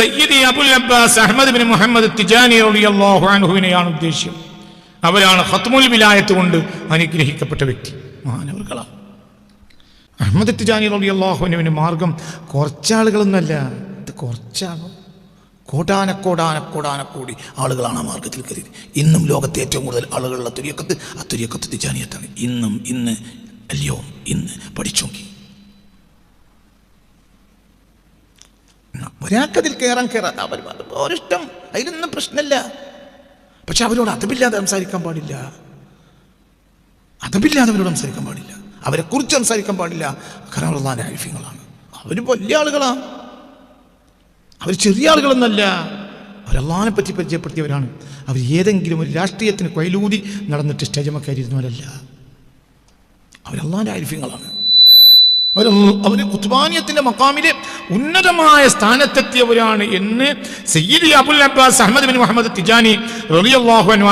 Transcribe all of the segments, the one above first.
Sayyidi Abul Abbas Ahmad bin Muhammad Tijani റളിയല്ലാഹു അൻഹുവിനെയാണ് ഉദ്ദേശ്യം അവരാണ് ഹത്മുൽ വിലായത്ത് കൊണ്ട് അനുഗ്രഹിക്കപ്പെട്ട വ്യക്തി. മഹാനവർകളാണ് അഹമ്മദ് തിജാനി റളിയല്ലാഹുവിന് മാർഗം കുറച്ചാളുകളൊന്നുമല്ല. ഇത് കുറച്ചാണോ കോടാനക്കോടാനക്കോടാനക്കോടി ആളുകളാണ് ആ മാർഗത്തിൽ കരുതി ഇന്നും ലോകത്തെ ഏറ്റവും കൂടുതൽ ആളുകളുള്ള തുര്യക്കത്ത് ആ തുര്യക്കത്ത് തിജാനിയത്താണ്. ഇന്നും ഇന്ന് അല്ലയോ ഇന്ന് പഠിച്ചോക്കി ഒരാൾക്കതിൽ കയറാൻ കയറാൻ അവർ ഓരിഷ്ടം അതിലൊന്നും പ്രശ്നമില്ല. പക്ഷെ അവരോട് അതപില്ലാതെ സംസാരിക്കാൻ പാടില്ല. അതപില്ലാതെ അവരോട് സംസാരിക്കാൻ പാടില്ല. അവരെ കുറിച്ച് സംസാരിക്കാൻ പാടില്ല. കാരണം ഉള്ളതാന്റെ ആരിഫ്യങ്ങളാണ് അവർ വലിയ ആളുകളാണ്. അവർ ചെറിയ ആളുകളൊന്നല്ല. അവരല്ലാനെ പറ്റി പരിചയപ്പെടുത്തിയവരാണ്. അവർ ഏതെങ്കിലും ഒരു രാഷ്ട്രീയത്തിന് കൊയിലൂതി നടന്നിട്ട് സ്റ്റേജമൊക്കെ കയറിയിരുന്നവരല്ല. അവരല്ലാന്റെ ആരിഫ്യങ്ങളാണ് അവർ അവർ കുത്തുബാനിയത്തിന്റെ മക്കാമിലെ ഉന്നതമായ സ്ഥാനത്തെത്തിയവരാണ് എന്ന് Sayyid Abul Abbas Ahmad bin Muhammad Tijani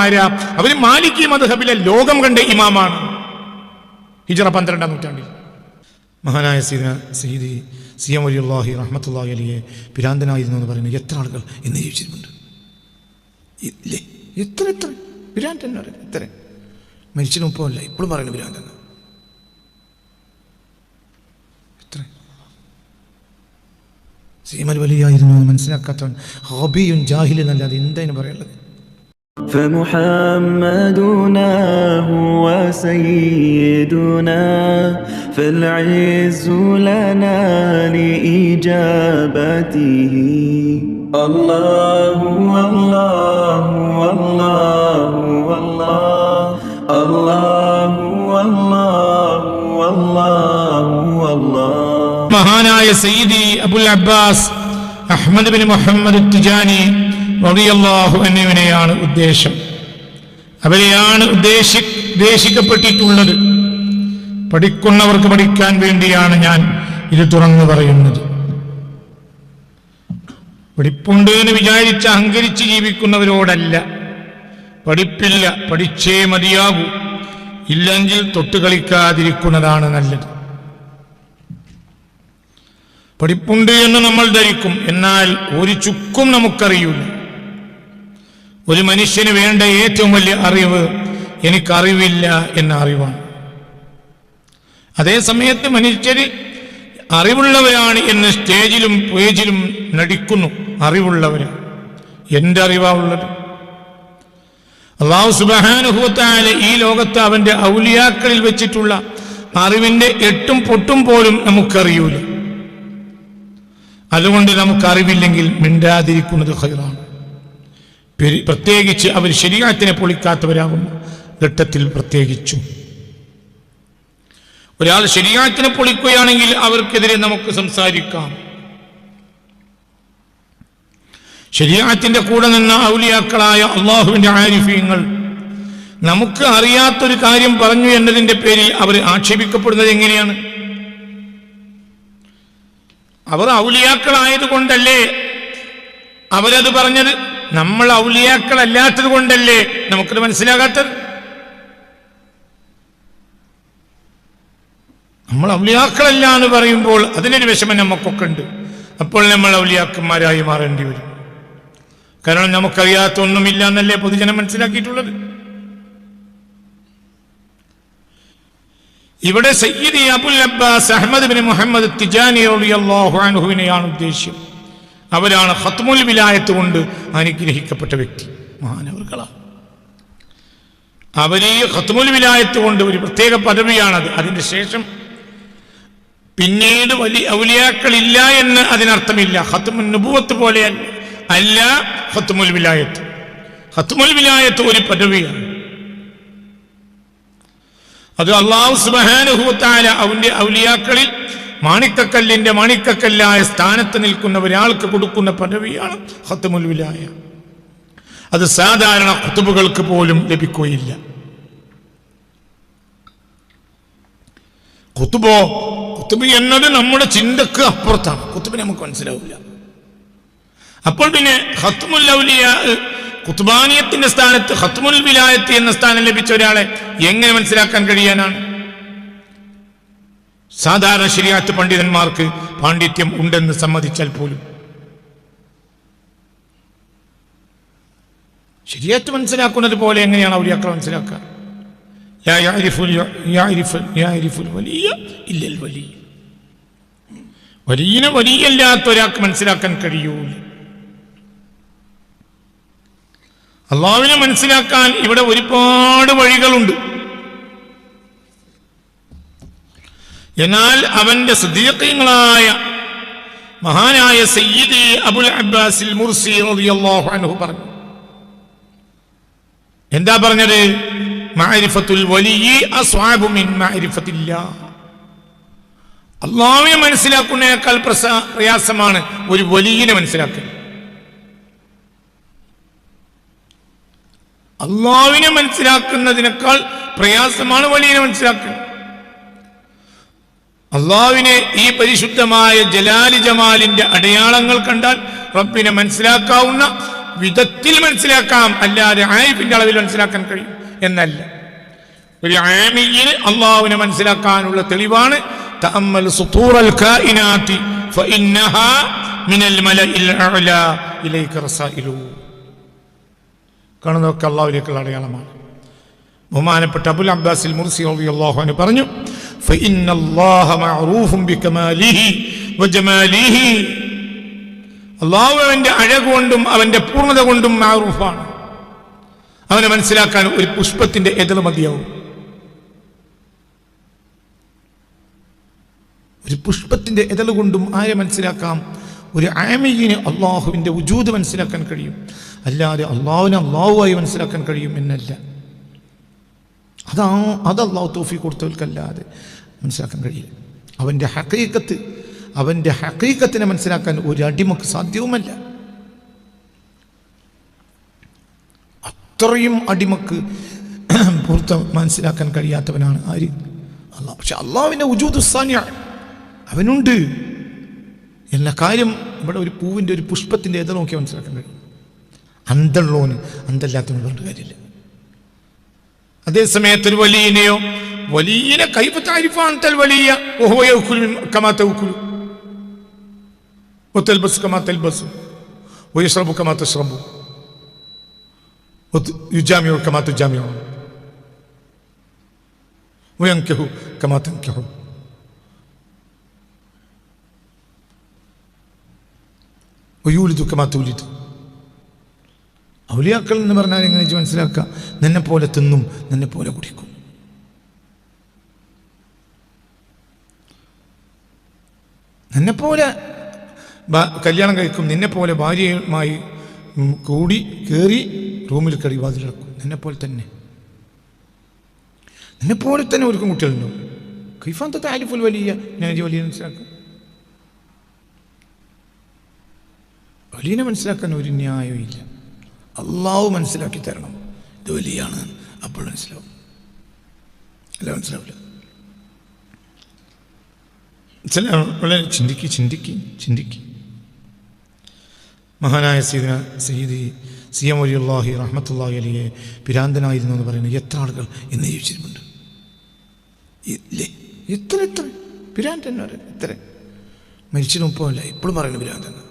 ആയ അവർ മാലിക്കി മദ്ഹബിലെ ലോകം കണ്ട ഇമാമാണ്. ഹിജറ പന്ത്രണ്ടാം നൂറ്റാണ്ടിൽ. മഹാനായ സീന സയ്യിദി സി എം അലിയുള്ളാഹി റഹ്മത്തുല്ലാഹി അലിയെ പിരാന്തനായിരുന്നു എന്ന് പറയുന്നത് എത്ര ആളുകൾ ഇന്ന് ജീവിച്ചിട്ടുണ്ട് ഇല്ലേ? എത്ര എത്ര? പിരാന്തൻ എത്ര? മരിച്ചിന് മുപ്പമല്ല ഇപ്പോഴും പറയുന്നത് പിരാന്തൻ സീമൽ വലിയായിരുന്നു എന്ന് മനസ്സിലാക്കാത്തവൻ ഹോബിയും ജാഹിൽ എന്നല്ലാതെ എന്താ പറയുള്ളത് فمحمدنا هو سيدنا فالعز لنا لإجابته الله والله والله والله الله والله والله والله മഹാനായ Sayyidi Abul Abbas Ahmad bin Muhammad Tijani റളിയല്ലാഹു എന്നിവനെയാണ് ഉദ്ദേശം. അവരെയാണ് ഉദ്ദേശി ഉദ്ദേശിക്കപ്പെട്ടിട്ടുള്ളത്. പഠിക്കുന്നവർക്ക് പഠിക്കാൻ വേണ്ടിയാണ് ഞാൻ ഇത് തുറന്നു പറയുന്നത്. പഠിപ്പുണ്ട് എന്ന് വിചാരിച്ച് അഹങ്കരിച്ച് ജീവിക്കുന്നവരോടല്ല. പഠിപ്പില്ല പഠിച്ചേ മതിയാകൂ. ഇല്ലെങ്കിൽ തൊട്ടുകളിക്കാതിരിക്കുന്നതാണ് നല്ലത്. പഠിപ്പുണ്ട് എന്ന് നമ്മൾ ധരിക്കും. എന്നാൽ ഒരു ചുക്കും നമുക്കറിയില്ല ഒരു മനുഷ്യന് വേണ്ട ഏറ്റവും വലിയ അറിവ് എനിക്കറിവില്ല എന്ന അറിവാണ്. അതേ സമയത്ത് മനുഷ്യർ അറിവുള്ളവരാണ് എന്ന് സ്റ്റേജിലും പേജിലും നടിക്കുന്നു. അറിവുള്ളവരാണ്. എന്റെ അറിവാ ഉള്ളത്. അള്ളാഹു സുബാനുഭവത്തായ ഈ ലോകത്ത് അവന്റെ ഔലിയാക്കളിൽ വെച്ചിട്ടുള്ള അറിവിന്റെ എട്ടും പൊട്ടും പോലും നമുക്കറിയൂല. അതുകൊണ്ട് നമുക്ക് അറിവില്ലെങ്കിൽ മിണ്ടാതിരിക്കുന്നത് ഹൈറാണ് പെരി- പ്രത്യേകിച്ച് അവർ ശരീരത്തിനെ പൊളിക്കാത്തവരാകുന്നു ഘട്ടത്തിൽ പ്രത്യേകിച്ചും. ഒരാൾ ശരീരത്തിനെ പൊളിക്കുകയാണെങ്കിൽ അവർക്കെതിരെ നമുക്ക് സംസാരിക്കാം. ശരീരത്തിന്റെ കൂടെ നിന്ന ഔലിയാക്കളായ അള്ളാഹുവിന്റെ ആരിഫ്യങ്ങൾ നമുക്ക് അറിയാത്തൊരു കാര്യം പറഞ്ഞു എന്നതിന്റെ പേരിൽ അവർ ആക്ഷേപിക്കപ്പെടുന്നത് എങ്ങനെയാണ്? അവർ ഔലിയാക്കളായത് കൊണ്ടല്ലേ അവരത് പറഞ്ഞത്? നമ്മൾ ഔലിയാക്കളല്ലാത്തത് കൊണ്ടല്ലേ? നമുക്കത് മനസ്സിലാകാത്തത്. നമ്മൾ ഔലിയാക്കളല്ല എന്ന് പറയുമ്പോൾ അതിനൊരു വിഷമം നമുക്കൊക്കെ ഉണ്ട്. അപ്പോൾ നമ്മൾ ഔലിയാക്കന്മാരായി മാറേണ്ടി വരും. കാരണം നമുക്കറിയാത്ത ഒന്നുമില്ല എന്നല്ലേ പൊതുജനം മനസ്സിലാക്കിയിട്ടുള്ളത്? ഇവിടെ Sayyidi Abul Abbas Ahmad bin Muhammad Tijani അൻഹുവിനെയാണ് ഉദ്ദേശ്യം അവരാണ് ഹത്മുൽ വിലായത്ത് കൊണ്ട് അനുഗ്രഹിക്കപ്പെട്ട വ്യക്തി മഹാനവർകളാണ് അവർ ഈ ഖത്മുൽ വിലായത്ത് കൊണ്ട് ഒരു പ്രത്യേക പദവിയാണത്. അതിന്റെ ശേഷം പിന്നീട് വലിയ ഔലിയാക്കളില്ല എന്ന് അതിനർത്ഥമില്ല. ഹത്തുമുൽ നുബുവത്ത് പോലെ അല്ല ഖത്മുൽ വിലായത്ത്. ഖത്മുൽ വിലായത്ത് ഒരു പദവിയാണ്. അത് അള്ളാഹു സുബാനുഭൂത്തായ അവന്റെ ഔലിയാക്കളിൽ മാണിക്കക്കല്ലിന്റെ മാണിക്കക്കല്ലായ സ്ഥാനത്ത് നിൽക്കുന്ന ഒരാൾക്ക് കൊടുക്കുന്ന പദവിയാണ് ഹത്തുമുൽ വിലായ. അത് സാധാരണ കുത്തുബുകൾക്ക് പോലും ലഭിക്കുകയില്ല. കുത്തുബോ കുത്തുബ് എന്നത് നമ്മുടെ ചിന്തക്ക് അപ്പുറത്താണ്. കുത്തുബിനെ നമുക്ക് മനസ്സിലാവില്ല. അപ്പോൾ പിന്നെ ഹത്തുമുൽ ഔലിയ കുത്തുബാനിയത്തിന്റെ സ്ഥാനത്ത് ഹത്മുൽ വിലായത്ത് എന്ന സ്ഥാനം ലഭിച്ച ഒരാളെ എങ്ങനെ മനസ്സിലാക്കാൻ കഴിയാനാണ്? സാധാരണ ശരിയാത്ത് പണ്ഡിതന്മാർക്ക് പാണ്ഡിത്യം ഉണ്ടെന്ന് സമ്മതിച്ചാൽ പോലും. ശരിയാറ്റ് മനസ്സിലാക്കുന്നത് പോലെ എങ്ങനെയാണ് ഔലിയാക്കളെ മനസ്സിലാക്കുക? വലിയ വലിയല്ലാത്ത ഒരാൾക്ക് മനസ്സിലാക്കാൻ കഴിയൂ അള്ളാവിനെ മനസ്സിലാക്കാൻ ഇവിടെ ഒരുപാട് വഴികളുണ്ട്. എന്നാൽ അവന്റെ സുദീർഘങ്ങളായ മഹാനായ സയ്യിദി അബുൽ അബ്ബാസിൽ മുർസി അൻഹു പറഞ്ഞു. എന്താ പറഞ്ഞത്? മഅരിഫത്തുൽ വലിയ അള്ളാവിനെ മനസ്സിലാക്കുന്നതിനേക്കാൾ പ്രയാസമാണ് ഒരു വലിയനെ മനസ്സിലാക്കൽ അള്ളാവിനെ മനസ്സിലാക്കുന്നതിനേക്കാൾ പ്രയാസമാണ് വലിയനെ മനസ്സിലാക്കുന്നത്. അള്ളാവിനെ ഈ പരിശുദ്ധമായ ജലാലി ജമാലിന്റെ അടയാളങ്ങൾ കണ്ടാൽ റബ്ബിനെ മനസ്സിലാക്കാവുന്ന വിധത്തിൽ മനസ്സിലാക്കാം. അല്ലാതെ ആയിഫിന്റെ അളവിൽ മനസ്സിലാക്കാൻ കഴിയും എന്നല്ല. ഒരു ആമിയിൽ അള്ളാവിനെ മനസ്സിലാക്കാനുള്ള തെളിവാണ്. ഫഇന്നഹാ മിനൽ മലഇൽ കാണുന്നതൊക്കെ അള്ളാഹുലേക്കുള്ള അടയാളമാണ്. ബഹുമാനപ്പെട്ട അബുൽ അബ്ബാസിൽ മുർസി അള്ളാഹുവിന് പറഞ്ഞു അള്ളാഹു അവന്റെ അഴകൊണ്ടും അവന്റെ പൂർണത കൊണ്ടും മാറൂഫാണ് അവനെ മനസ്സിലാക്കാൻ ഒരു പുഷ്പത്തിന്റെ എതിർ മതിയാവും. ഒരു പുഷ്പത്തിന്റെ എതൽ കൊണ്ടും ആരെ മനസ്സിലാക്കാം? ഒരു ആമിയിനെ അള്ളാഹുവിന്റെ ഉജൂത് മനസ്സിലാക്കാൻ കഴിയും. അല്ലാതെ അള്ളാഹുവിനെ അള്ളാഹുവായി മനസ്സിലാക്കാൻ കഴിയും എന്നല്ല. അതാ അത് അള്ളാഹു തോഫി കൊടുത്തവർക്കല്ലാതെ മനസ്സിലാക്കാൻ കഴിയില്ല. അവന്റെ ഹക്കീക്കത്ത് അവന്റെ ഹക്കീക്കത്തിനെ മനസ്സിലാക്കാൻ ഒരു അടിമക്ക് സാധ്യവുമല്ല. അത്രയും അടിമക്ക് പൂർത്ത മനസ്സിലാക്കാൻ കഴിയാത്തവനാണ് ആര്? അള്ളാഹ്. പക്ഷെ അള്ളാഹുവിന്റെ ഉജൂദ് സാന്യ അവനുണ്ട്. എന്ന കാര്യം ഇവിടെ ഒരു പൂവിൻ്റെ ഒരു പുഷ്പത്തിൻ്റെ ഏത് നോക്കിയാൽ മനസ്സിലാക്കാൻ കഴിയും അന്തള്ളോന് അന്തല്ലാത്തവന് പറഞ്ഞിട്ട് കാര്യമില്ല അതേ സമയത്ത് ഒരു വലിയനെയോ വലിയനെ കൈപ്പത്താരിഫാണ് വലിയ കമാ തൗക്കുലു وتلبس كما تلبس ويشرب كما تشرب ويجامع كما تجامع وينكح كما تنكح ഒയൂലി ദുഃഖമാ ഔലിയാക്കൾ എന്ന് പറഞ്ഞാൽ എങ്ങനെ മനസ്സിലാക്കുക? നിന്നെ പോലെ തിന്നും നിന്നെ പോലെ കുടിക്കും. നിന്നെ പോലെ കല്യാണം കഴിക്കും നിന്നെ പോലെ ഭാര്യയുമായി കൂടി കയറി റൂമിൽ കയറി വാതിലിറക്കും നിന്നെ പോലെ തന്നെ. നിന്നെ പോലെ തന്നെ ഒരുക്കും കുട്ടികളുണ്ടാവും കൈഫാന്തത്തെ ആരിഫുൽ വലിയ ഞാൻ വലിയ മനസ്സിലാക്കും. വലിയനെ മനസ്സിലാക്കാൻ ഒരു ന്യായവും ഇല്ല. അള്ളാഹു മനസ്സിലാക്കി തരണം. ഇത് വലിയാണ്. അപ്പോൾ മനസ്സിലാവും. അല്ല മനസ്സിലാവില്ല. ചില വളരെ ചിന്തിക്ക് ചിന്തിക്ക് ചിന്തിക്ക്. മഹാനായ സീദിന സീദി സി എം വലിയുള്ളാഹി റഹ്മത്തുള്ളാഹി അലിയെ പിരാന്തനായിരുന്നു എന്ന് പറയുന്നത് എത്ര ആളുകൾ ഇന്ന് ജീവിച്ചിരുന്നുണ്ട് ഇല്ലേ? എത്ര എത്ര? പിരാന്തൻ എന്ന് പറയുന്നത് എത്ര? മരിച്ചിട്ട് മുപ്പതല്ല ഇപ്പോഴും പറയുന്നു പിരാന്തൻ.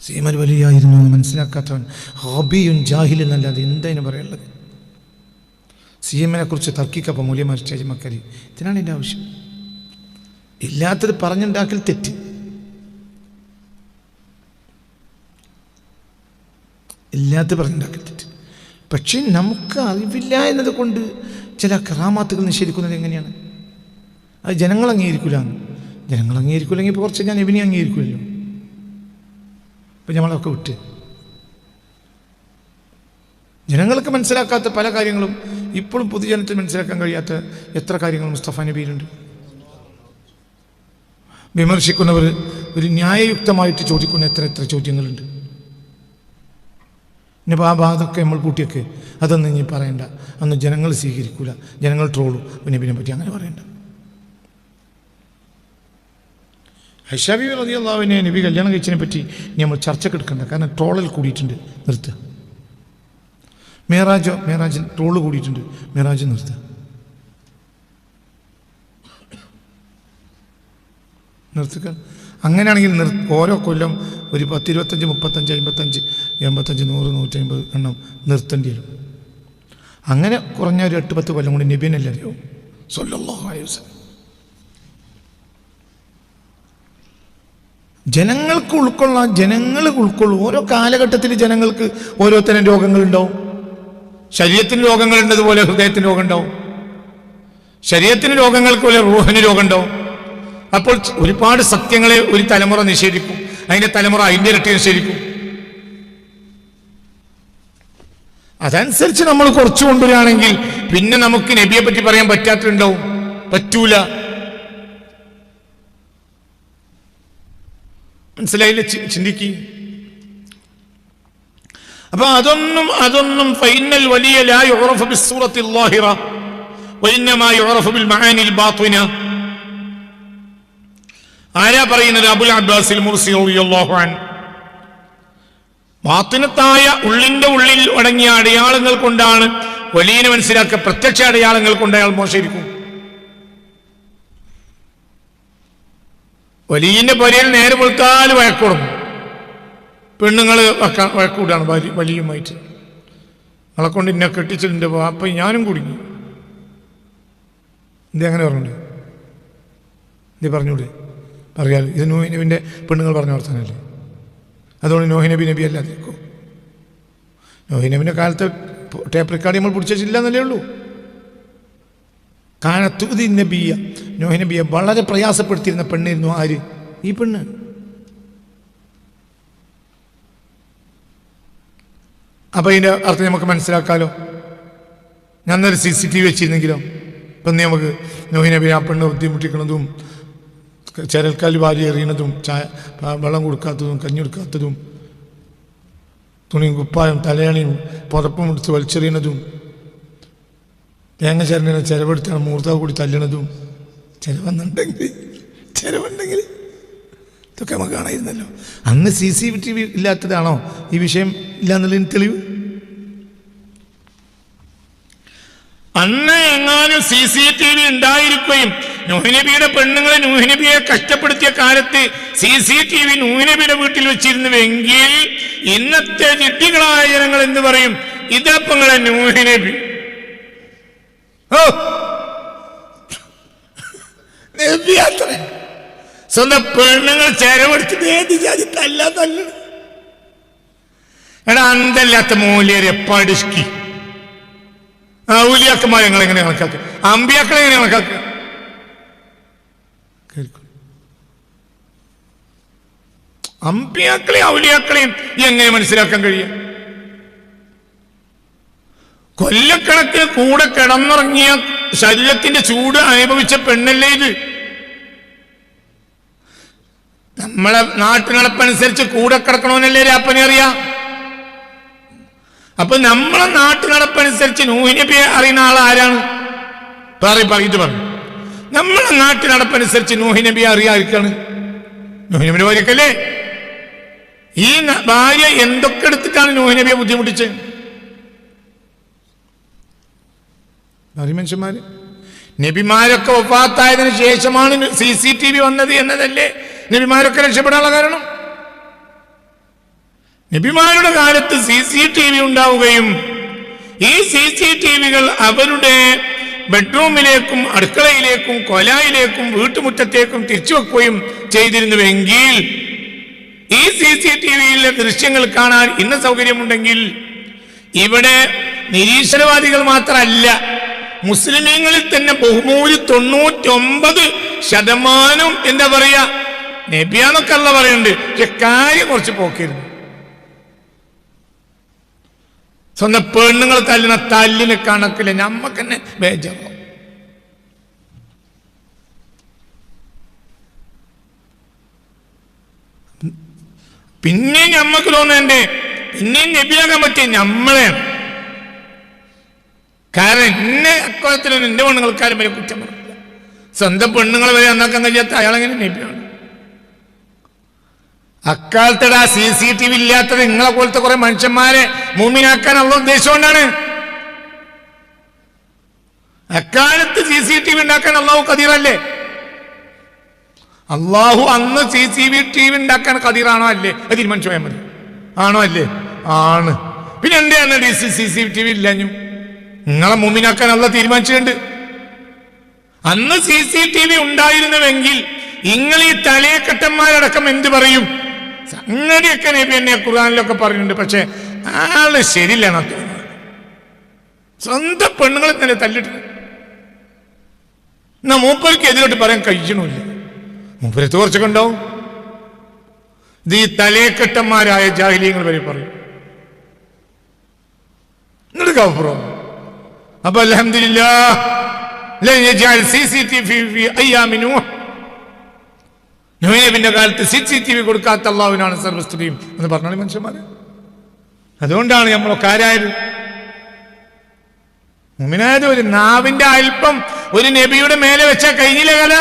സീമൽ വലിയായിരുന്നു എന്ന് മനസ്സിലാക്കാത്തവൻ ഹോബിയും ജാഹിലും എന്നല്ലാതെ എന്താ പറയാനുള്ളത്? സി എമ്മിനെ കുറിച്ച് തർക്കിക്കപ്പോൾ മൂല്യമാർ മക്കരി. ഇതിനാണ് എന്റെ ആവശ്യം. ഇല്ലാത്തത് പറഞ്ഞുണ്ടാക്കൽ തെറ്റ്. ഇല്ലാത്തത് പറഞ്ഞുണ്ടാക്കൽ തെറ്റ്. പക്ഷേ നമുക്ക് അറിവില്ല എന്നത് കൊണ്ട് ചില കറാമാത്തുകൾ നിഷേധിക്കുന്നത് എങ്ങനെയാണ്? അത് ജനങ്ങൾ അംഗീകരിക്കില്ല ജനങ്ങൾ അംഗീകരിക്കില്ലെങ്കിൽ കുറച്ച് ഞാൻ എവിനെ അംഗീകരിക്കില്ലല്ലോ അപ്പം നമ്മളൊക്കെ വിട്ട്. ജനങ്ങൾക്ക് മനസ്സിലാക്കാത്ത പല കാര്യങ്ങളും ഇപ്പോഴും പൊതുജനത്തിന് മനസ്സിലാക്കാൻ കഴിയാത്ത എത്ര കാര്യങ്ങൾ മുസ്തഫ നബിയിലുണ്ട്. വിമർശിക്കുന്നവർ ഒരു ന്യായയുക്തമായിട്ട് ചോദിക്കുന്ന എത്ര എത്ര ചോദ്യങ്ങളുണ്ട്. ഇനിയിപ്പോൾ ആ നമ്മൾ കൂട്ടിയൊക്കെ അതൊന്നും ഇനി പറയണ്ട. അന്ന് ജനങ്ങൾ സ്വീകരിക്കൂല. ജനങ്ങൾ ട്രോളും. നബിനെ പറ്റി അങ്ങനെ പറയണ്ട. ഹൈഷാബി റതിയുള്ളാവിനെ നബി കല്യാണം കഴിച്ചതിനെ പറ്റി ഇനി നമ്മൾ ചർച്ചക്ക് എടുക്കണ്ട. കാരണം ട്രോളിൽ കൂടിയിട്ടുണ്ട്. നിർത്തുക മേറാജോ മേറാജ് ട്രോൾ കൂടിയിട്ടുണ്ട്. മേറാജ് നിർത്തുക നിർത്തുക. അങ്ങനെയാണെങ്കിൽ നിർ ഓരോ കൊല്ലം ഒരു പത്തിരുപത്തഞ്ച് മുപ്പത്തഞ്ച് അമ്പത്തഞ്ച് എൺപത്തഞ്ച് നൂറ് നൂറ്റമ്പത് എണ്ണം നിർത്തേണ്ടി വരും. അങ്ങനെ കുറഞ്ഞ ഒരു എട്ട് പത്ത് കൊല്ലം കൂടി നബിയനല്ലേ അറിയാവും സല്ലല്ലാഹു അലൈഹി ജനങ്ങൾക്ക് ഉൾക്കൊള്ളാൻ ജനങ്ങൾ ഉൾക്കൊള്ളും. ഓരോ കാലഘട്ടത്തിൽ ജനങ്ങൾക്ക് ഓരോരുത്തരും രോഗങ്ങളുണ്ടാവും. ശരീരത്തിന് രോഗങ്ങളുണ്ടതുപോലെ ഹൃദയത്തിന് രോഗം ഉണ്ടാവും ശരീരത്തിന് രോഗങ്ങൾക്ക് പോലെ റൂഹന് രോഗം ഉണ്ടാവും അപ്പോൾ ഒരുപാട് സത്യങ്ങളെ ഒരു തലമുറ നിഷേധിക്കും. അതിന്റെ തലമുറ അതിന്റെ ഇരട്ടി നിഷേധിക്കും. അതനുസരിച്ച് നമ്മൾ കുറച്ചു കൊണ്ടുവരികയാണെങ്കിൽ പിന്നെ നമുക്ക് നബിയെ പറ്റി പറയാൻ പറ്റാത്തുണ്ടാവും പറ്റൂല. മനസ്സിലായില്ല? ചിന്തിക്ക്. അപ്പൊ അതൊന്നും അതൊന്നും ഫൈനൽ വലിയ ആരാ പറയുന്നത്? അബുൽ അബ്ബാസിൽ മുർസി ഉള്ളിന്റെ ഉള്ളിൽ അടങ്ങിയ അടയാളങ്ങൾ കൊണ്ടാണ് വലിയനെ മനസ്സിലാക്കുക. പ്രത്യക്ഷ അടയാളങ്ങൾ കൊണ്ട് അയാൾ മോശമായിരിക്കും. വലിയന്റെ പൊരയിൽ നേരെ വെളുത്താൽ വഴക്കുടങ്ങും പെണ്ണുങ്ങൾ വഴക്കൂടാണ് വലി വലിയുമായിട്ട്. നിങ്ങളെ കൊണ്ട് എന്നെ കെട്ടിച്ചിട്ടുണ്ട് അപ്പം ഞാനും കുടുങ്ങി. ഇത് അങ്ങനെ പറഞ്ഞൂടെ? ഇത് പറഞ്ഞൂടെ? പറയാൽ ഇത് നോഹിനബിന്റെ പെണ്ണുങ്ങൾ പറഞ്ഞ വർത്തനല്ലേ അതുകൊണ്ട് നോഹി നബി നബി നോഹിനബിന്റെ നോഹി നബിന്റെ കാലത്ത് ടേപ്പ് നമ്മൾ പിടിച്ചില്ല എന്നല്ലേ ഉള്ളൂ. കാനത്തുതി നബിയ. നോഹി നബിയെ വളരെ പ്രയാസപ്പെടുത്തിയിരുന്ന പെണ്ണിരുന്നു ആര്? ഈ പെണ്ണ്. അപ്പൊ ഇതിന്റെ അർത്ഥം നമുക്ക് മനസ്സിലാക്കാലോ? ഞാനൊരു സി സി ടി വി വെച്ചിരുന്നെങ്കിലോ? ഇപ്പം നമുക്ക് നോഹി നബി ആ പെണ്ണ് ബുദ്ധിമുട്ടിക്കുന്നതും ചരൽക്കാൽ വാരി എറിയണതും ചായ വെള്ളം കൊടുക്കാത്തതും കഞ്ഞി കൊടുക്കാത്തതും തുണിയും കുപ്പായം തലയണിയും പുതപ്പും എടുത്ത് വലിച്ചെറിയുന്നതും തേങ്ങ ചരണിനെ ചിലവെടുത്താണ് മൂർത്താവ് കൂടി തല്ലണതും ചിലവെന്നുണ്ടെങ്കിൽ ചിലവുണ്ടെങ്കിൽ ഇതൊക്കെ നമുക്ക് കാണായിരുന്നല്ലോ. അന്ന് സി സി ടി വി ഇല്ലാത്തതാണോ ഈ വിഷയം? ഇല്ല എന്നുള്ളതിന് തെളിവ്? അന്ന് എങ്ങാനും സി സി ടി വി ഉണ്ടായിരിക്കുകയും നൂഹിനബിയുടെ പെണ്ണുങ്ങളെ നൂഹിനബിയെ കഷ്ടപ്പെടുത്തിയ കാലത്ത് സി സി ടി വി നൂഹിനബിയുടെ വീട്ടിൽ വെച്ചിരുന്നുവെങ്കിൽ ഇന്നത്തെ ചിട്ടികളായ ജനങ്ങൾ എന്ത് പറയും? ഇതപ്പങ്ങളെ നൂഹ്നബി. സ്വന്തം പെണ്ണുങ്ങൾ ചെലവെടുത്തിട്ട് ഏത് ജാതി തല്ല തല്ല എടാ അന്തല്ലാത്ത മൂല്യരെ പഠിക്കി ഔലിയാക്കന്മാരെ ഞങ്ങൾ എങ്ങനെ കണക്കാക്കുക അമ്പിയാക്കളെ എങ്ങനെ കണക്കാക്കുക. അമ്പിയാക്കളെയും ഔലിയാക്കളെയും എങ്ങനെ മനസ്സിലാക്കാൻ കഴിയും? കൊല്ലക്കണക്കിന് കൂടെ കിടന്നുറങ്ങിയ ശരീരത്തിന്റെ ചൂട് അനുഭവിച്ച പെണ്ണല്ലേ ഇത്? നമ്മളെ നാട്ടു നടപ്പനുസരിച്ച് കൂടെ കിടക്കണമെന്നല്ലേ രാപ്പനെ അറിയാം? അപ്പൊ നമ്മളെ നാട്ടു നടപ്പനുസരിച്ച് നൂഹിനബിയെ അറിയുന്ന ആൾ ആരാണ്? പറയും പറഞ്ഞിട്ട് പറഞ്ഞു നമ്മളെ നാട്ടിനടപ്പനുസരിച്ച് നടപ്പനുസരിച്ച് നൂഹിനബിയെ അറിയാതിരിക്കാണ്. നൂഹിനെ വരിക്കല്ലേ ഈ ഭാര്യ എന്തൊക്കെ എടുത്തിട്ടാണ് നൂഹിനബിയെ ബുദ്ധിമുട്ടിച്ചത്? മനുഷ്യന്മാര് നബിമാരൊക്കെ ഒപ്പാത്തായതിനു ശേഷമാണ് സി സി ടി വി വന്നത് എന്നതല്ലേ? നബിമാരൊക്കെ രക്ഷപ്പെടാനുള്ള കാരണം? നബിമാരുടെ കാലത്ത് സി സി ടി വി ഉണ്ടാവുകയും ഈ സി സി ടി വികൾ അവരുടെ ബെഡ്റൂമിലേക്കും അടുക്കളയിലേക്കും കൊലായിലേക്കും വീട്ടുമുറ്റത്തേക്കും തിരിച്ചു വെക്കുകയും ചെയ്തിരുന്നുവെങ്കിൽ ഈ സി സി ടി വിയിലെ ദൃശ്യങ്ങൾ കാണാൻ ഇന്ന സൗകര്യമുണ്ടെങ്കിൽ ഇവിടെ നിരീശ്വരവാദികൾ മാത്രമല്ല. മുസ്ലിമീങ്ങളിൽ തന്നെ ബഹുമൂരി തൊണ്ണൂറ്റൊമ്പത് ശതമാനം എന്താ പറയാ? നബിയാന്നൊക്കെ അല്ല പറയുന്നുണ്ട് പക്ഷെ കാര്യം കുറച്ച് പോക്കിരുന്നു. സ്വന്തം പെണ്ണുങ്ങൾ തല്ലുന്ന തല്ലിന് കണക്കില്ല നമ്മക്ക് തന്നെ ബേജാറോ പിന്നെ നമ്മക്ക് തോന്നണ്ടേ? പിന്നെയും നബിയാക്കാൻ പറ്റിയ നമ്മളെയാണ് കാരണം എന്നെ അക്കോലത്തിലൊന്നും എന്റെ പെണ്ണുങ്ങൾക്കാരും വരെ കുറ്റം പറയില്ല. സ്വന്തം പെണ്ണുങ്ങളെ വരെ നന്നാക്കാൻ കഴിയാത്ത അയാളെങ്ങനെ നബിയാണ് അക്കാലത്തട സി സി ടി വി ഇല്ലാത്തത് നിങ്ങളെ പോലത്തെ കുറെ മനുഷ്യന്മാരെ മൂമിനാക്കാനുള്ള ഉദ്ദേശം കൊണ്ടാണ്. അക്കാലത്ത് സി സി ടി വി ഉണ്ടാക്കാൻ അള്ളാഹു കതീറല്ലേ അള്ളാഹു അന്ന് C C V T V ഉണ്ടാക്കാൻ കതിറാണോ അല്ലേ? അത് തീരുമാനിച്ചു പോയാൽ മതി. ആണോ അല്ലേ? ആണ്. പിന്നെ എന്താണ് സി സി ടി വി ഇല്ലഞ്ഞു? നിങ്ങളെ മുമ്പിനാക്കാൻ അല്ല തീരുമാനിച്ചിട്ടുണ്ട്. അന്ന് സി സി ടി വി ഉണ്ടായിരുന്നുവെങ്കിൽ നിങ്ങൾ ഈ തലയക്കെട്ടന്മാരടക്കം എന്ത് പറയും? സംഗതിയൊക്കെ നബി എന്നെ ഖുർആാനിലൊക്കെ പറഞ്ഞിട്ടുണ്ട്. പക്ഷെ ആൾ ശരിയില്ലാണോ തോന്നുന്നത്. സ്വന്തം പെണ്ണുങ്ങളെ തന്നെ തല്ലിട്ട്. എന്നാ മൂപ്പർക്ക് എതിരോട്ട് പറയാൻ കഴിയണമില്ല. മൂപ്പരത്ത് കുറച്ചൊക്കെ ഉണ്ടാവും. ഇത് ഈ തലയക്കെട്ടന്മാരായ ജാഹിലീങ്ങൾ വരെ പറയും. എന്നിട്ട് കപ്പുറം അപ്പൊ അലഹമില്ല കാലത്ത് സി സി ടി വി കൊടുക്കാത്ത അള്ളാഹുവിനാണ് സർവസ്തുതിയും എന്ന് പറഞ്ഞാണ് മനുഷ്യന്മാര്. അതുകൊണ്ടാണ് നമ്മളൊക്കെ ആരായത്? മുമിനായത് ഒരു നാവിന്റെ അല്പം ഒരു നബിയുടെ മേലെ വെച്ച കഴിഞ്ഞില്ല കല?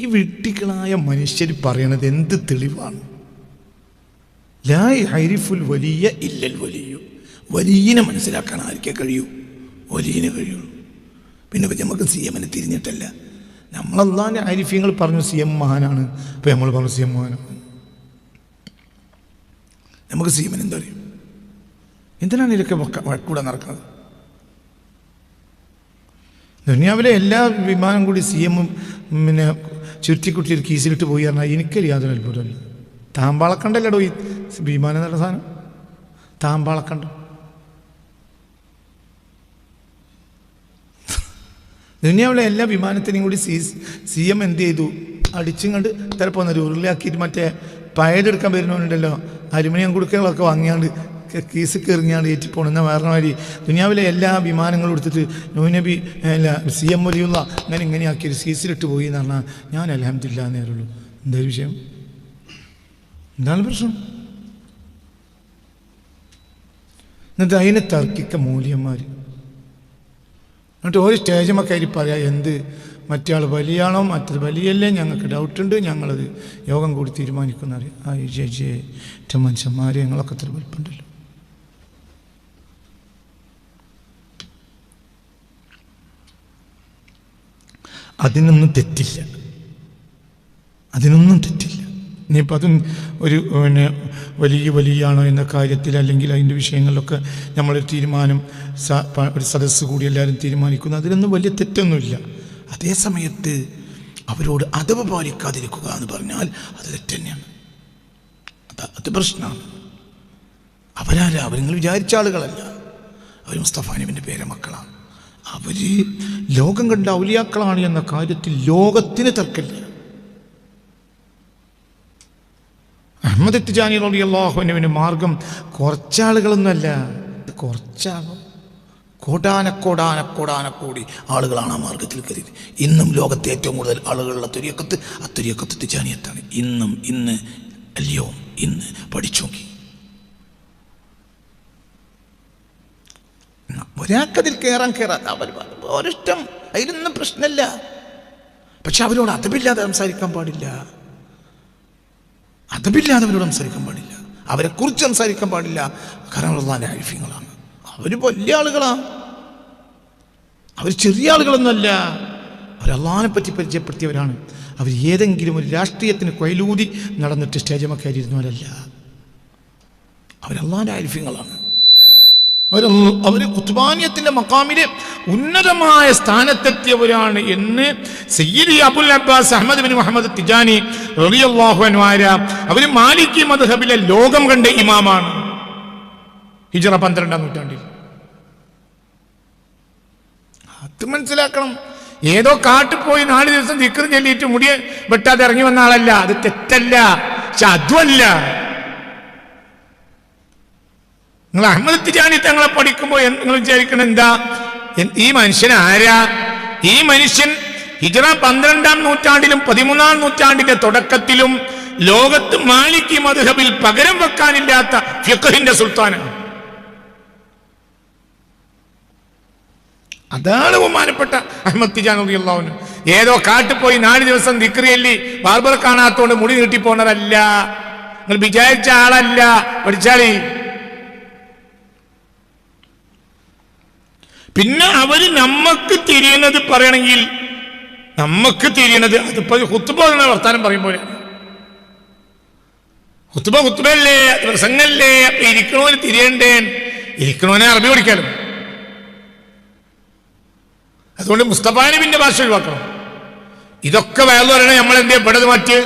ഈ വിട്ടികളായ മനുഷ്യർ പറയണത് എന്ത് തെളിവാണ്? ഹൈരിഫുൽ വലിയ ഇല്ലൽ വലിയ. വലിയനെ മനസ്സിലാക്കാൻ ആർക്കേ കഴിയൂ? വലിയനെ കഴിയുള്ളൂ. പിന്നെ നമുക്ക് സി എമ്മിനെ തിരിഞ്ഞിട്ടല്ല. നമ്മളെന്താണ് ആരിഫ്യങ്ങൾ പറഞ്ഞു സി എം മഹാനാണ്? അപ്പോൾ നമ്മൾ പറഞ്ഞു സി എം മഹാനാണ്. നമുക്ക് സി എമ്മിന് എന്താ പറയും എന്തിനാണ് ഇതൊക്കെ വഴക്കൂടെ നടക്കുന്നത്? ദുനിയാവിലെ എല്ലാ വിമാനം കൂടി സി എമ്മും പിന്നെ ചുരുട്ടിക്കുട്ടി ഒരു കീസിലിട്ട് പോയി പറഞ്ഞാൽ എനിക്കൊരു യാതൊരു അത്ഭുതമില്ല താമ്പാളക്കണ്ടല്ലടോ ഈ വിമാനം എന്നുള്ള സാധനം? താമ്പാളക്കണ്ട. ദുനിയാവിലെ എല്ലാ വിമാനത്തിനെയും കൂടി സി സി എം എന്ത് ചെയ്തു? അടിച്ചും കണ്ട് ചിലപ്പോൾ ഒരു ഉരുളിയാക്കിയിട്ട് മറ്റേ പയതെടുക്കാൻ വരുന്നവനുണ്ടല്ലോ. അലുമിനിയം കുടുക്കകളൊക്കെ വാങ്ങിയാണ്ട് കീസ് കെറിഞ്ഞാണ്ട് ഏറ്റി പോണെന്ന വേറെ മാതിരി ദുനിയാവിലെ എല്ലാ വിമാനങ്ങളും എടുത്തിട്ട് നൂനബി അല്ല സി എം വലിയുള്ള അങ്ങനെ ഇങ്ങനെയാക്കി ഒരു സീസിലിട്ട് പോയി എന്ന് പറഞ്ഞാൽ ഞാൻ അലഹമില്ല നേരുള്ളൂ എന്താ ഒരു വിഷയം? എന്താണ് പ്രശ്നം? എന്നിട്ട് അതിനെ തർക്കിക്ക മൂല്യന്മാർ എന്നിട്ട് ഒരു സ്റ്റേജുമൊക്കെ കയറി പറയാം എന്ത്? മറ്റേ ആൾ വലിയാണോ? മറ്റത് വലിയല്ലേ? ഞങ്ങൾക്ക് ഡൗട്ടുണ്ട്. ഞങ്ങളത് യോഗം കൂടി തീരുമാനിക്കുന്ന അറിയാം ആ മനുഷ്യന്മാർ ഞങ്ങളൊക്കെ അത്ര വലിപ്പുണ്ടല്ലോ അതിനൊന്നും തെറ്റില്ല. അതിനൊന്നും തെറ്റില്ല. ഇനിയിപ്പോൾ അതും ഒരു പിന്നെ വലിയ വലിയാണോ എന്ന കാര്യത്തിൽ അല്ലെങ്കിൽ അതിന്റെ വിഷയങ്ങളിലൊക്കെ നമ്മളൊരു തീരുമാനം ഒരു സദസ്സ് കൂടി എല്ലാവരും തീരുമാനിക്കുന്നു. അതിലൊന്നും വലിയ തെറ്റൊന്നുമില്ല. അതേ സമയത്ത് അവരോട് അതവ് പാലിക്കാതിരിക്കുക എന്ന് പറഞ്ഞാൽ അത് തെറ്റ് തന്നെയാണ് അത് അത് പ്രശ്നമാണ്. അവരാര? അവർ നിങ്ങൾ വിചാരിച്ച ആളുകളല്ല. അവർ മുസ്തഫാനിമിന്റെ പേരെ മക്കളാണ് അവർ ലോകം കണ്ട ഔലിയാക്കളാണ് എന്ന കാര്യത്തിൽ ലോകത്തിന് തർക്കമില്ല. അഹമ്മദ് തിജാനി റബി അള്ളാഹുവിന് മാർഗം കുറച്ചാളുകളൊന്നുമല്ല. ഇത് കുറച്ചാകും കോടാനക്കോടാനക്കോടാനക്കോടി ആളുകളാണ് ആ മാർഗത്തിൽ കരുതി ഇന്നും ലോകത്തെ ഏറ്റവും കൂടുതൽ ആളുകളുള്ള തുര്യക്കത്ത് ആ തുര്യക്കത്ത് തിജാനിയത്താണ് ഇന്നും ഇന്ന് അല്ലയോ ഇന്ന് പഠിച്ചു നോക്കി. ഒരാൾക്കതിൽ കയറാൻ കയറാത്ത അവർ ഒരിഷ്ടം അതിലൊന്നും പ്രശ്നമില്ല. പക്ഷെ അവരോട് അതപില്ലാതെ സംസാരിക്കാൻ പാടില്ല. അതമില്ലാതെ അവരോട് സംസാരിക്കാൻ പാടില്ല. അവരെ കുറിച്ച് സംസാരിക്കാൻ പാടില്ല. കാരണം അള്ളാന്റെ ആരിഫ്യങ്ങളാണ് അവർ വലിയ ആളുകളാണ് അവർ ചെറിയ ആളുകളൊന്നല്ല അള്ളാഹിനെ പറ്റി പരിചയപ്പെടുത്തിയവരാണ്. അവർ ഏതെങ്കിലും ഒരു രാഷ്ട്രീയത്തിന് കൊയലൂതി നടന്നിട്ട് സ്റ്റേജമൊക്കെ ആയിരുന്നവരല്ല അവരല്ലാന്റെ അള്ളാഹിന്റെ ആരിഫ്യങ്ങളാണ് അവർ അവർ കുത്തുബാനിയത്തിന്റെ മക്കാമിലെ ഉന്നതമായ സ്ഥാനത്തെത്തിയവരാണ് എന്ന് സയ്യിദി Abul Abbas Ahmad bin Muhammad Tijani റളിയല്ലാഹു അൻഹു ആര? അവർ മാലിക്കി മദ്ഹബിലെ ലോകം കണ്ട ഇമാമാണ്. ഹിജറ പന്ത്രണ്ടാം നൂറ്റാണ്ടിൽ. അത് മനസ്സിലാക്കണം. ഏതോ കാട്ടിൽ പോയി നാല് ദിവസം ദിക്കറ് ചൊല്ലിയിട്ട് മുടിയെ വെട്ടാതെ ഇറങ്ങി വന്ന ആളല്ല. അത് തെറ്റല്ല. പക്ഷെ അതുമല്ല. നിങ്ങൾ അഹമ്മദ് തിജാനി തങ്ങളെ പഠിക്കുമ്പോൾ നിങ്ങൾ വിചാരിക്കണം എന്താ? ഈ മനുഷ്യൻ ആരാ? ഈ മനുഷ്യൻ ഹിജറ പന്ത്രണ്ടാം നൂറ്റാണ്ടിലും പതിമൂന്നാം നൂറ്റാണ്ടിന്റെ തുടക്കത്തിലും ലോകത്ത് മാലിക് മധുഹബിൽ പകരം വെക്കാനില്ലാത്ത ഫിഖഹിന്റെ സുൽത്താനാണ്. അതാണ് ബഹുമാനപ്പെട്ട അഹമ്മദ് തിജാൻ അള്ളാഹുന് ഏതോ കാട്ടുപോയി നാല് ദിവസം ദിക്രിയല്ലി ബാർബർ കാണാത്തോണ്ട് മുടി നീട്ടിപ്പോണതല്ല നിങ്ങൾ വിചാരിച്ച ആളല്ല. പഠിച്ചാളി. പിന്നെ അവർ നമ്മക്ക് തിരിയുന്നത് പറയണമെങ്കിൽ നമ്മക്ക് തിരിയുന്നത് അതിപ്പോ ഹുത്തുബ എന്ന വർത്താനം പറയുമ്പോഴാണ് ഹുത്തുബ ഹുത്തുബല്ലേ പ്രസംഗല്ലേ അപ്പൊ ഇരിക്കണോന് തിരിയണ്ടേ? ഇരിക്കണോനെ അറബി പഠിക്കാനും അതുകൊണ്ട് മുസ്തഫ നബിന്റെ ഭാഷ ഒഴിവാക്കണം. ഇതൊക്കെ വേറെ പറയണേ നമ്മൾ എന്തേ പെടത് മാറ്റി?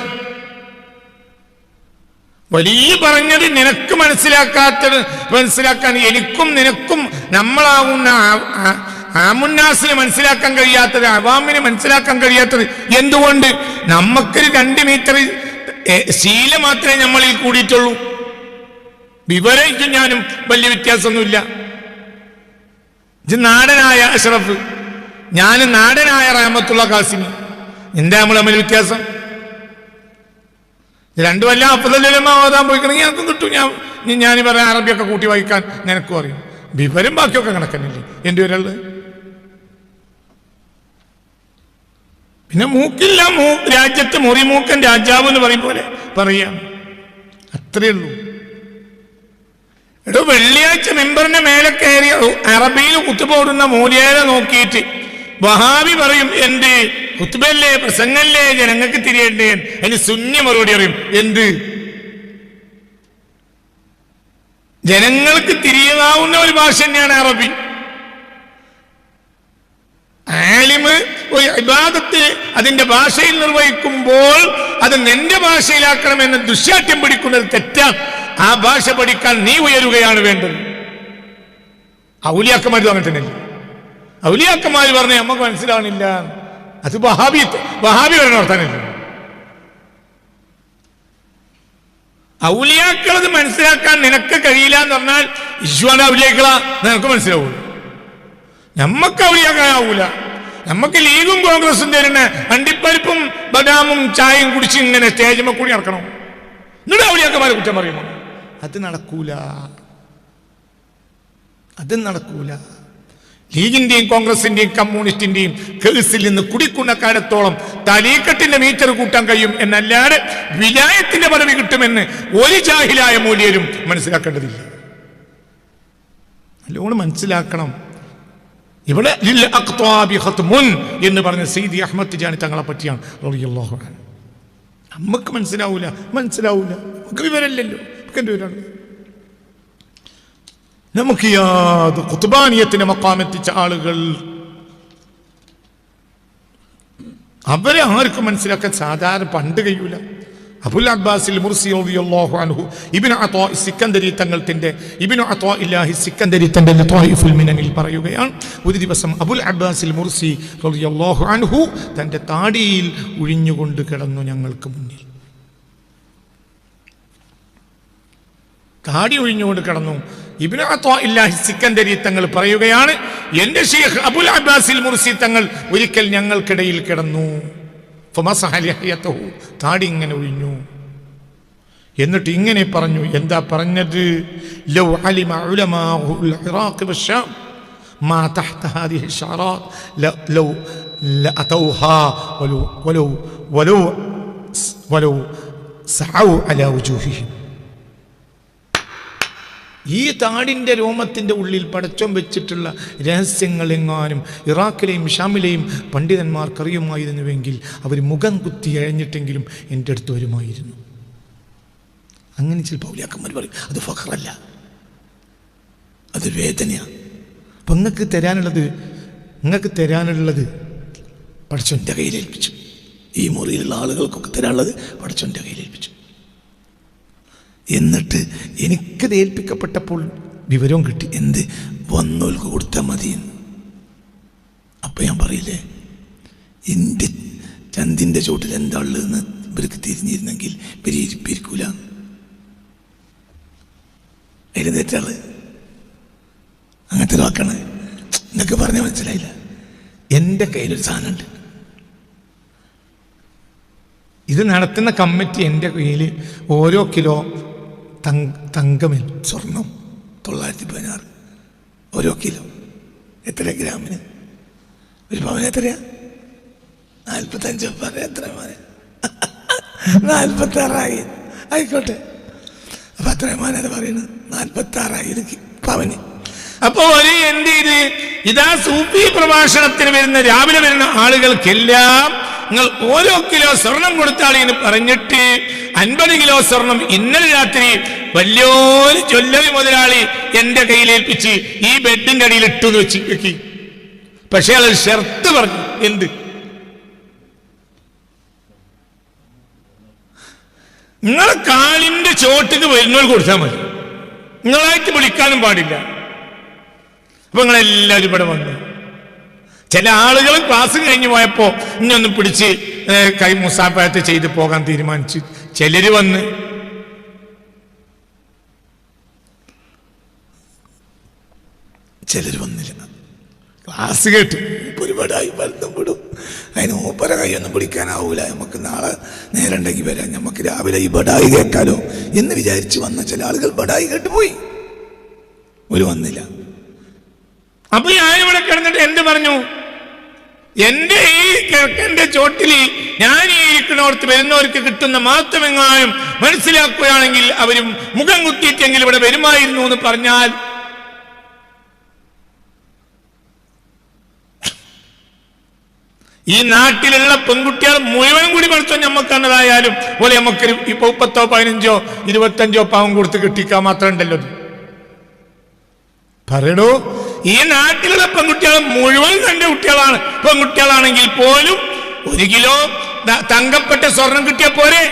വലിയ പറഞ്ഞത് നിനക്ക് മനസ്സിലാക്കാത്തത് മനസ്സിലാക്കാൻ എനിക്കും നിനക്കും നമ്മളാവുന്ന ആമുന്നാസിന് മനസ്സിലാക്കാൻ കഴിയാത്തത് അവാമിന് മനസ്സിലാക്കാൻ കഴിയാത്തത് എന്തുകൊണ്ട്? നമുക്കൊരു രണ്ട് മീറ്റർ ശീല മാത്രമേ നമ്മളിൽ കൂടിയിട്ടുള്ളൂ. വിവരയ്ക്കും ഞാനും വലിയ വ്യത്യാസമൊന്നുമില്ല. ഇത് നാടനായ അഷ്റഫ് ഞാൻ നാടനായ റഹമത്തുള്ള കാസിമി എന്താ നമ്മൾ തമ്മിൽ വ്യത്യാസം? രണ്ടുമല്ല രണ്ടും എല്ലാം അപ്പതല്ലെല്ലാം ഓതാൻ പോയിക്കണമെങ്കിൽ ഞങ്ങൾക്ക് കിട്ടും. ഞാൻ ഞാൻ പറയാം അറബിയൊക്കെ കൂട്ടി വായിക്കാൻ നിനക്കും അറിയും. വിവരം ബാക്കിയൊക്കെ കണക്കനില്ലേ എന്റെ ഒരാൾ. പിന്നെ മൂക്കില്ല മൂ രാജ്യത്ത് മുറിമൂക്കൻ രാജാവ് എന്ന് പറയും പോലെ പറയാം. അത്രയേ ഉള്ളൂ. എടോ വെള്ളിയാഴ്ച മെമ്പറിന്റെ മേലെ കയറി അറബിയിൽ കുത്തുപോടുന്ന മൂലിയാരെ നോക്കിയിട്ട് വഹാബി പറയും എന്ത്? കുത്തുബല്ലേ പ്രസംഗല്ലേ ജനങ്ങൾക്ക് തിരിയേണ്ടേ അതിന് സുന്യ മറുപടി പറയും എന്ത്? ജനങ്ങൾക്ക് തിരിയാവുന്ന ഒരു ഭാഷ തന്നെയാണ് അറബി. ആലിമ് ഒരു ഇബാദത്തെ അതിന്റെ ഭാഷയിൽ നിർവഹിക്കുമ്പോൾ അത് നിന്റെ ഭാഷയിലാക്കണമെന്ന് ദുശാഠ്യം പിടിക്കുന്നത് തെറ്റാ. ആ ഭാഷ പഠിക്കാൻ നീ ഉയരുകയാണ് വേണ്ടത്. ഔലിയാക്കന്മാർ അങ്ങനെ തന്നെ ഔലിയാക്കന്മാർ പറഞ്ഞ നമുക്ക് മനസ്സിലാവണില്ല. അത് വഹാബി വഹാബി വരണ വർത്താനല്ലേ ഔലിയാക്കളത് മനസ്സിലാക്കാൻ നിനക്ക് കഴിയില്ല എന്ന് പറഞ്ഞാൽ ഈശ്വര ഔലിയാക്കളാ നിനക്ക് മനസ്സിലാവുള്ളൂ. നമ്മക്ക് ഔലിയാക്കാനാവൂല നമുക്ക് ലീഗും കോൺഗ്രസും തരുന്ന അണ്ടിപ്പരിപ്പും ബദാമും ചായയും കുടിച്ച് ഇങ്ങനെ സ്റ്റേജിൽ കൂടി നടക്കണം. എന്നിട്ട് ഔലിയാക്കന്മാരെ കുറ്റം പറയുമോ? അത് നടക്കൂല. അത് നടക്കൂല. ലീഗിന്റെയും കോൺഗ്രസിന്റെയും കമ്മ്യൂണിസ്റ്റിന്റെയും കേസിൽ നിന്ന് കുടിക്കുന്ന കാലത്തോളം തലീക്കെട്ടിന്റെ മീറ്റർ കൂട്ടാൻ കഴിയും എന്നല്ലാതെ വിലായത്തിന്റെ പദവി കിട്ടുമെന്ന് ഒരു ജാഹിലായ മൂല്യരും മനസ്സിലാക്കേണ്ടതില്ല. നല്ലോണം മനസ്സിലാക്കണം. ഇവിടെ ഖത്മുൻ എന്ന് പറഞ്ഞ സീദി അഹമ്മദ് ജാനി തങ്ങളെ പറ്റിയാണ് നമുക്ക് മനസ്സിലാവൂല മനസ്സിലാവൂല. നമുക്ക് വിവരമില്ലല്ലോ. നമുക്ക് എന്ത് വിവരമാണ്? നമുക്ക് യാത് കുത്തുബാനിയത്തിന് മക്കാമെത്തിച്ച ആളുകൾ. അവരെ ആർക്കും മനസ്സിലാക്കാൻ സാധാരണ പണ്ട് കഴിയൂല. അബുൽ അബ്ബാസിൽ മുർസി റളിയല്ലാഹു അൻഹു ഇബ്നു അത്വാ സിക്കന്ദരി തങ്ങളുടെ ഇബ്നു ഇല്ലാഹി സിക്കന്ദരി തന്റെ മിനനിൽ പറയുകയാണ്. ഒരു ദിവസം അബുൽ അബ്ബാസിൽ മുർസി റളിയല്ലാഹു അൻഹു തന്റെ താടിയിൽ ഒഴിഞ്ഞുകൊണ്ട് കിടന്നു ഞങ്ങൾക്ക് മുന്നിൽ. താടി ഒഴിഞ്ഞുകൊണ്ട് കിടന്നു. ഇബ്നു അത്വാ ഇല്ലാഹി സിക്കന്ദരി തങ്ങൾ പറയുകയാണ് എന്റെ ഷെയ്ഖ് അബുൽ അബ്ബാസിൽ മുർസി തങ്ങൾ ഒരിക്കൽ ഞങ്ങൾക്കിടയിൽ കിടന്നു ഫമസഹ ലഹ്യതഹു. താടി ഇങ്ങനെ ഒഴിഞ്ഞു എന്നിട്ട് ഇങ്ങനെ പറഞ്ഞു എന്താ പറഞ്ഞത് ലൗ അലിമ ഉലമാഉൽ ഇറാഖ് വശാം ما تحت هذه الشعرات ل- لو لأتوها ولو ولو ولو ولو سعوا على وجوههم ഈ താടിന്റെ രോമത്തിന്റെ ഉള്ളിൽ പടച്ചം വെച്ചിട്ടുള്ള രഹസ്യങ്ങളെങ്ങാനും ഇറാഖിലെയും ഷാമിലെയും പണ്ഡിതന്മാർക്കറിയുമായിരുന്നുവെങ്കിൽ അവർ മുഖം കുത്തി അഴഞ്ഞിട്ടെങ്കിലും എന്റെ അടുത്ത് വരുമായിരുന്നു. അങ്ങനെ ചില പൗലിയാക്കന്മാർ പറയും അത് ഫഖറല്ല. അത് വേദനയാണ് അപ്പം നിങ്ങൾക്ക് തരാനുള്ളത് നിങ്ങൾക്ക് തരാനുള്ളത് പടച്ചന്റെ കയ്യിലേൽപ്പിച്ചു ഈ മുറിയിലുള്ള ആളുകൾക്കൊക്കെ തരാനുള്ളത് പടച്ചന്റെ കയ്യിലേൽപ്പിച്ചു എന്നിട്ട് എനിക്കത് ഏൽപ്പിക്കപ്പെട്ടപ്പോൾ വിവരവും കിട്ടി. എന്ത്? വന്നോൽക്ക് കൊടുത്താൽ മതി അപ്പം ഞാൻ പറയില്ലേ? എന്റെ ചന്തിന്റെ ചോട്ടിൽ എന്താ ഉള്ളതെന്ന് ഇവർക്ക് തിരിഞ്ഞിരുന്നെങ്കിൽ പെരിയിരിപ്പിരിക്കൂല അതിൽ തെറ്റാൾ അങ്ങനത്തെ വാക്കാണ്. എന്നൊക്കെ പറഞ്ഞാൽ മനസ്സിലായില്ല. എന്റെ കയ്യിലൊരു സാധനമുണ്ട്. ഇത് നടത്തുന്ന കമ്മിറ്റി എന്റെ കയ്യിൽ ഓരോ കിലോ തങ്കമിൽ സ്വർണം തൊള്ളായിരത്തി പതിനാറ് ഓരോ കിലോ. എത്ര ഗ്രാമിന്? ഒരു പവൻ എത്രയാ? നാൽപ്പത്തഞ്ച് എത്ര പവന്? നാൽപ്പത്തി ആറായി ആയിക്കോട്ടെ. അപ്പൊ അത്രയും മോനത് പറയുന്നത് നാൽപ്പത്തി ആറായി പവന്. അപ്പൊ ഒരു എന്ത് ചെയ്ത്? ഇതാ സൂഫി പ്രഭാഷണത്തിന് വരുന്ന രാവിലെ വരുന്ന ആളുകൾക്കെല്ലാം നിങ്ങൾ ഓരോ കിലോ സ്വർണം കൊടുത്താൽ പറഞ്ഞിട്ട് അൻപത് കിലോ സ്വർണം ഇന്നലെ രാത്രി വലിയൊരു ചൊല്ലവി മുതലാളി എന്റെ കയ്യിലേൽപ്പിച്ച് ഈ ബെഡിന്റെ അടിയിൽ ഇട്ടു വെച്ച് വെക്കി. പക്ഷെ അയാൾ ഷർത്ത് പറഞ്ഞു. എന്ത്? നിങ്ങളെ കാലിന്റെ ചോട്ടിന് വരുന്നവർ കൊടുത്താൽ മതി. നിങ്ങളായിട്ട് വിളിക്കാനും പാടില്ല. അപ്പൊ നിങ്ങളെല്ലാവരും ഇവിടെ വന്നു. ചില ആളുകൾ ക്ലാസ് കഴിഞ്ഞു പോയപ്പോ ഇനി ഒന്ന് പിടിച്ച് കൈ മുസാഫായത്ത് ചെയ്ത് പോകാൻ തീരുമാനിച്ചു. ചിലര് വന്ന് ചിലര് വന്നില്ല ക്ലാസ് കേട്ട് ഇപ്പൊ ഒരുപാടായി ബന്ധം വിടും അതിന് മൂപ്പര കൈയൊന്നും പിടിക്കാനാവൂല. നമുക്ക് നാളെ നേരണ്ടെങ്കിൽ വരാം. നമുക്ക് രാവിലെ ഈ ബടായി കേൾക്കാലോ എന്ന് വിചാരിച്ച് വന്ന ചില ആളുകൾ ബടായി കേട്ട് പോയി ഒരു വന്നില്ല. അപ്പൊ ഞാനിവിടെ കിടന്നിട്ട് എന്ത് പറഞ്ഞു എന്റെ ഈ കിഴക്കന്റെ ചോട്ടിൽ ഞാൻ ഈ ഇരിക്കുന്നവർക്ക് വരുന്നവർക്ക് കിട്ടുന്ന മാത്രമെങ്ങാനും മനസ്സിലാക്കുകയാണെങ്കിൽ അവരും മുഖം കുത്തിയിട്ടെങ്കിൽ ഇവിടെ വരുമായിരുന്നു എന്ന് പറഞ്ഞാൽ ഈ നാട്ടിലുള്ള പെൺകുട്ടികൾ മുഴുവൻ കൂടി പഠിച്ചോ ഞമ്മക്കന്നതായാലും പോലെ നമുക്കൊരു ഇപ്പൊ മുപ്പത്തോ പതിനഞ്ചോ ഇരുപത്തഞ്ചോ പാവം കൊടുത്ത് കിട്ടിക്കാൻ മാത്രം ഉണ്ടല്ലോ. പറയടോ ഈ നാട്ടിലുള്ള പെൺകുട്ടികൾ മുഴുവൻ തന്റെ കുട്ടികളാണ്. പെൺകുട്ടികളാണെങ്കിൽ പോലും ഒരു കിലോ തങ്കപ്പെട്ട സ്വർണം കിട്ടിയ പോരെ.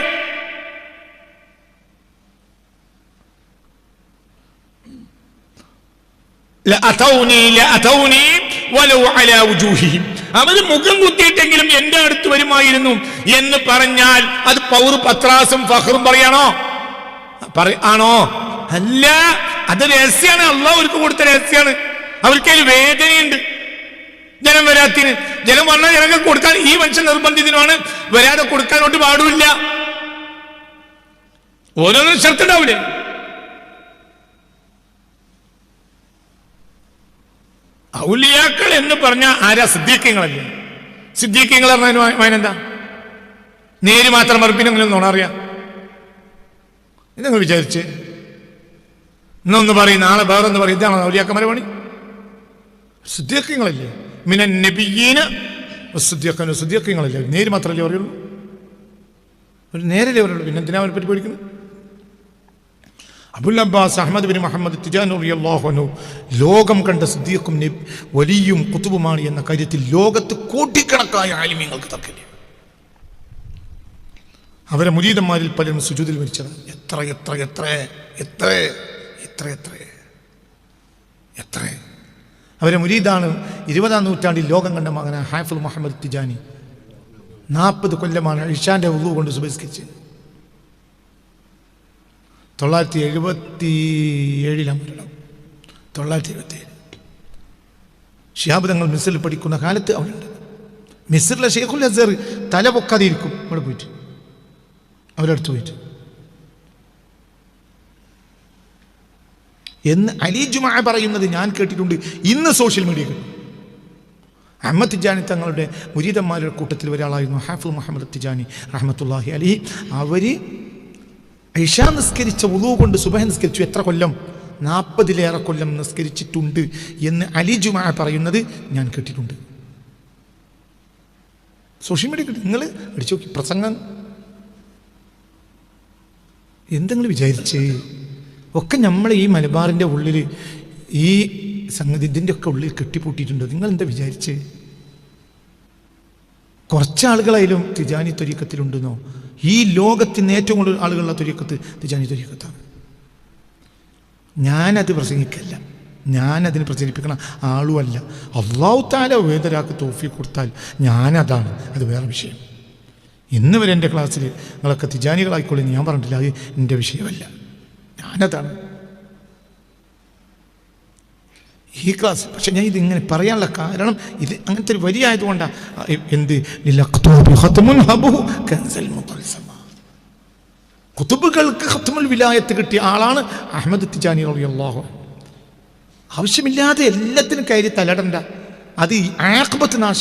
അവർ മുഖം കുത്തിയിട്ടെങ്കിലും എന്റെ അടുത്ത് വരുമായിരുന്നു എന്ന് പറഞ്ഞാൽ അത് പൗർ പത്രാസും ഫഹറും പറയണോ? പറ- ആണോ? അല്ല അത് രഹസ്യമാണ് അള്ളാഹ് അവർക്ക് കൊടുത്ത രഹസ്യമാണ് അവർക്ക് വേദനയുണ്ട്. ജനം വരാത്തിന് ജനം വന്നാൽ ജനങ്ങൾ കൊടുക്കാൻ ഈ മനുഷ്യൻ നിർബന്ധിതനുമാണ് വരാതെ കൊടുക്കാനോട്ട് പാടില്ല ഓരോന്നും ശ്രദ്ധണ്ടാവൂലേ ഔലിയാക്കൾ എന്ന് പറഞ്ഞ ആരാ സിദ്ദീഖ്യങ്ങളല്ലേ സിദ്ദീഖ്യങ്ങൾ പറഞ്ഞെന്താ നേര് മാത്രം മറുപ്പിനെങ്കിലും നോണ അറിയാം? ഇതങ്ങൾ വിചാരിച്ച്? ഇന്നൊന്ന് പറയും നാളെ വേറൊന്ന് പറയും. ഇതാണോ ഔലിയാക്കന്മാരെ പണി. സിദ്ദീഖ്യങ്ങളല്ലേ? മിനൻ നബിയീന സിദ്ദീഖനു സിദ്ദീഖ്യങ്ങളല്ലേ? നേര് മാത്രമല്ലേ പറയുള്ളൂ? ഒരു നേരല്ലേ പറയുള്ളൂ. പിന്നെ എന്തിനാ അവനെ പറ്റി Abul Abbas Ahmad bin Muhammad തിജാനുറിയല്ലാഹുനു ലോകം കണ്ട സിദ്ദീഖും വലിയും കുത്തുബുമാണ് എന്ന കാര്യത്തിൽ ലോകത്ത് കോടിക്കണക്കായ ആലിമ്യങ്ങൾക്ക് തർക്കില്ല അവരെ മുരീതന്മാരിൽ പലരും സുജൂതിൽ മരിച്ചത് എത്ര എത്ര എത്ര എത്ര എത്ര എത്ര എത്ര അവരെ മുരീദാണ് ഇരുപതാം നൂറ്റാണ്ടിൽ ലോകം കണ്ട മകന ഹാഫിൽ മുഹമ്മദ് തിജാനി. നാൽപ്പത് കൊല്ലമാണ് ഇഷാന്റെ ഉള്ളു കൊണ്ട് സുബസ്കരിച്ചത് തൊള്ളായിരത്തി എഴുപത്തി ഏഴിലാണ് മരണം. തൊള്ളായിരത്തി എഴുപത്തി ഏഴ് ഷിഹാബ് തങ്ങൾ പഠിക്കുന്ന കാലത്ത് അവരുണ്ട് മിസ്രിലെ ഷെയ്ഖുൽ അസർ തല പൊക്കാതെ ഇരിക്കും. അവിടെ പോയിട്ട്. അവരടുത്ത് പോയിട്ട്. എന്ന് അലി ജുമാ പറയുന്നത് ഞാൻ കേട്ടിട്ടുണ്ട് ഇന്ന് സോഷ്യൽ മീഡിയയിൽ അഹമ്മദ് തിജാനി തങ്ങളുടെ മുരീതന്മാരുടെ കൂട്ടത്തിൽ ഒരാളായിരുന്നു ഹാഫു മുഹമ്മദ് തിജാനി റഹമത്തുല്ലാഹി അലി അവർ ഇഷ നിസ്കരിച്ച ഉളു കൊണ്ട് സുബഹ നിസ്കരിച്ചു. എത്ര കൊല്ലം? നാൽപ്പതിലേറെ കൊല്ലം നിസ്കരിച്ചിട്ടുണ്ട് എന്ന് അലി ജുമാ പറയുന്നത് ഞാൻ കേട്ടിട്ടുണ്ട്. സോഷ്യൽ മീഡിയ നിങ്ങൾ അടിച്ചു നോക്കി. പ്രസംഗം. എന്തെങ്കിലും വിചാരിച്ച് ഒക്കെ നമ്മൾ ഈ മലബാറിന്റെ ഉള്ളിൽ ഈ സംഗതി ഇതിന്റെ ഒക്കെ ഉള്ളിൽ കെട്ടിപ്പൂട്ടിയിട്ടുണ്ട്. നിങ്ങൾ എന്താ വിചാരിച്ച്? കുറച്ച് ആളുകളായാലും തിജാനി ത്വരീക്കത്തിലുണ്ടെന്നോ? ഈ ലോകത്തിന് ഏറ്റവും കൂടുതൽ ആളുകളുള്ള ത്വരീക്കത്ത് തിജാനി ത്വരീക്കത്താണ്. ഞാനത് പ്രസംഗിക്കല്ല. ഞാനതിന് പ്രചരിപ്പിക്കണ ആളുമല്ല. അള്ളാഹു താല വേദരാക്ക് തോഫി കൊടുത്താൽ ഞാനതാണ്. അത് വേറെ വിഷയം. ഇന്ന് വരെ എന്റെ ക്ലാസ്സിൽ നിങ്ങളൊക്കെ തിജാനികളായിക്കോളി ഞാൻ പറഞ്ഞിട്ടില്ല. അത് എന്റെ വിഷയമല്ല. ഞാനതാണ് ഈ ക്ലാസ് പക്ഷെ ഞാൻ ഇതിങ്ങനെ പറയാനുള്ള കാരണം ഇത് അങ്ങനത്തെ ഒരു വരി ആയതുകൊണ്ടാണ് എന്ത്. കുത്തുബുകൾക്ക് ഹത്തുമുൽ വിലായത്ത് കിട്ടിയ ആളാണ് അഹമ്മദ് തിജാനി റളിയല്ലാഹു ആവശ്യമില്ലാതെ എല്ലാത്തിനും കയറി തലടണ്ട. അത് ആക്ബത്ത് നാശം